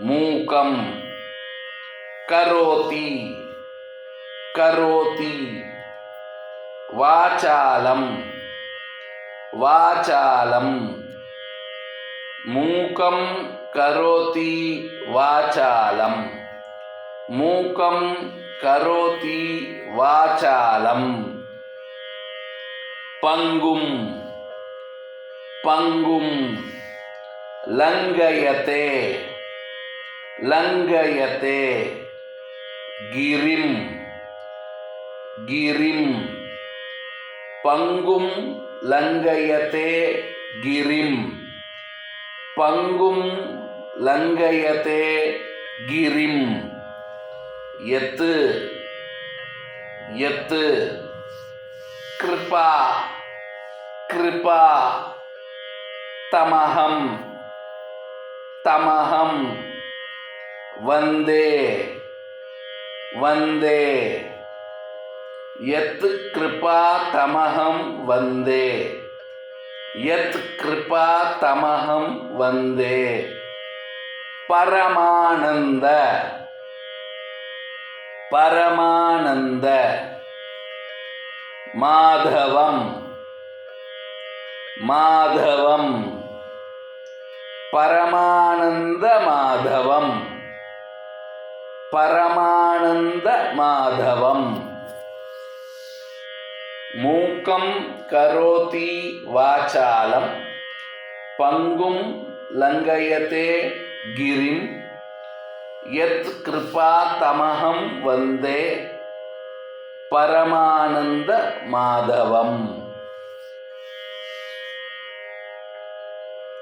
மூகம் கரோதி கரோதி வாசாலம் வாசாலம் மூகம் கரோதி வாசாலம் மூகம் கரோதி வாசாலம் பங்கும் பங்கும் லங்கயத்தே லங்கயத்தே. கிரிம். கிரிம். பங்கும் லங்கயத்தே கிரிம். பங்கும் லங்கயத்தே கிரிம். எத்து. எத்து. கிருபா. கிருபா. தமஹம் தமஹம் வந்தே. வந்தே. எத் கிருபா தமகம் வந்தே. எத் கிருபா தமகம் வந்தே. பரமானந்த. பரமானந்த. மாதவம். மாதவம். பரமானந்த மாதவம். பரமானந்த மாதவம் மூக்கம் கரோதி வாச்சாலம் பங்கும் லங்கயத்தே கிரிம் எத் கிருபா தமகம் வந்தே பரமானந்த மாதவம்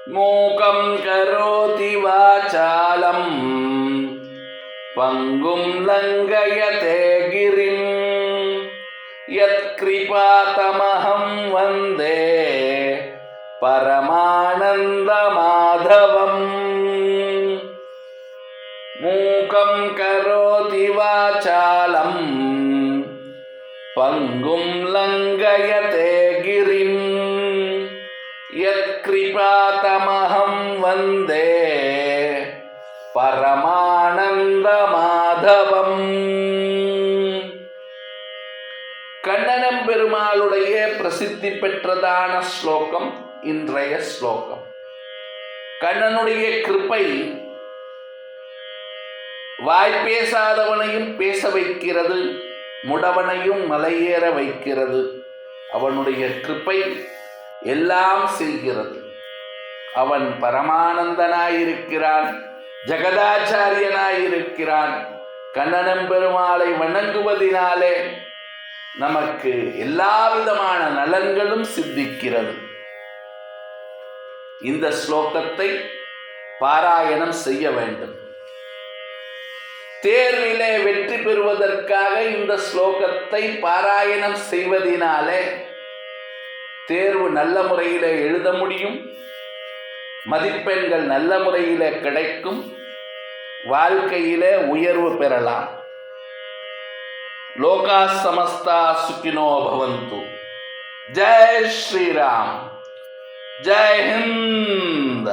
மூகம் கரோதி வாச்சாலம் പങ്കും ലങ്കയത്തെ ഗിരിം യത്കൃപാതമഹം വന്ദേ പരമാനന്ദമാധവം. മൂകം കരോതി വാചാലം പങ്കും ലങ്കയത്തെ ഗിരിം യത്കൃപാതമഹം വന്ദേ கண்ணனம் பெருமாளுடைய பிரசித்தி பெற்றதான ஸ்லோகம் இன்றைய ஸ்லோகம். கண்ணனுடைய கிருப்பை வாய் பேசாதவனையும் பேச வைக்கிறது முடவனையும் மலையேற வைக்கிறது. அவனுடைய கிருப்பை எல்லாம் செய்கிறது. அவன் பரமானந்தனாயிருக்கிறான் ஜெகதாச்சாரியனாயிருக்கிறான். கண்ணனம் பெருமாளை வணங்குவதினாலே நமக்கு எல்லா விதமான நலன்களும் சித்திக்கிறது. இந்த ஸ்லோகத்தை பாராயணம் செய்ய வேண்டும். தேர்விலே வெற்றி பெறுவதற்காக இந்த ஸ்லோகத்தை பாராயணம் செய்வதினாலே தேர்வு நல்ல முறையிலே எழுத முடியும். மதிப்பெண்கள் நல்ல முறையிலே கிடைக்கும். வாழ்க்கையில உயர்வு பெறலாம் லோகா சமஸ்தா சுக்கினோ பவந்து ஜெய் ஸ்ரீராம் ஜெய் ஹிந்த்